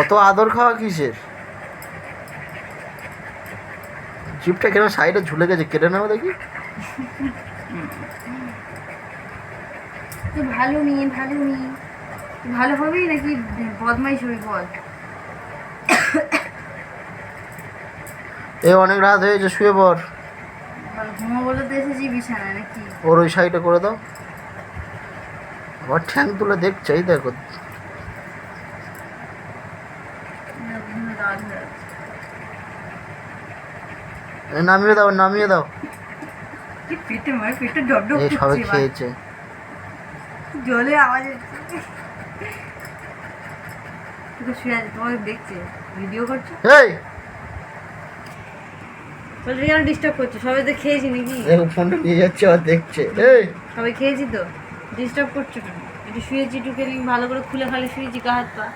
অত আদর খাওয়া কিসের? জিপটা কেন সাইডে ঝুলে গেছে? কেটে নেব দেখি। ভালো মেয়ে ভালো মেয়ে ভালো হবি নাকি বদমাইশ হবি বল? এ অনেক রাত হয়েছে শুয়ে পড়। ওর ওই সাইডে করে দাও। আবার ঠ্যাং তুলে দেখছে এই দেখো না, ঘুমে রাত হয়ে যাচ্ছে। এ, নামিয়ে দাও নামিয়ে দাও। পেটে মার পেটে ডব ডব এই সবে খেয়েছে। জলে আওয়াজ হচ্ছে। শুয়ে আছে তোমাকে দেখছে। ভিডিও করছ? এই তাহলে কেন ডিস্টার্ব করছ? সবাই তো খেয়েছি নাকি? দেখো ফোনটা নিয়ে যাচ্ছে আর দেখছে। এই সবাই খেয়েছি তো। ডিস্টার্ব করছ কেন? একটু শুয়েছি একটু ভালো করে খুলে খালে শুয়েছি গা হাত পা।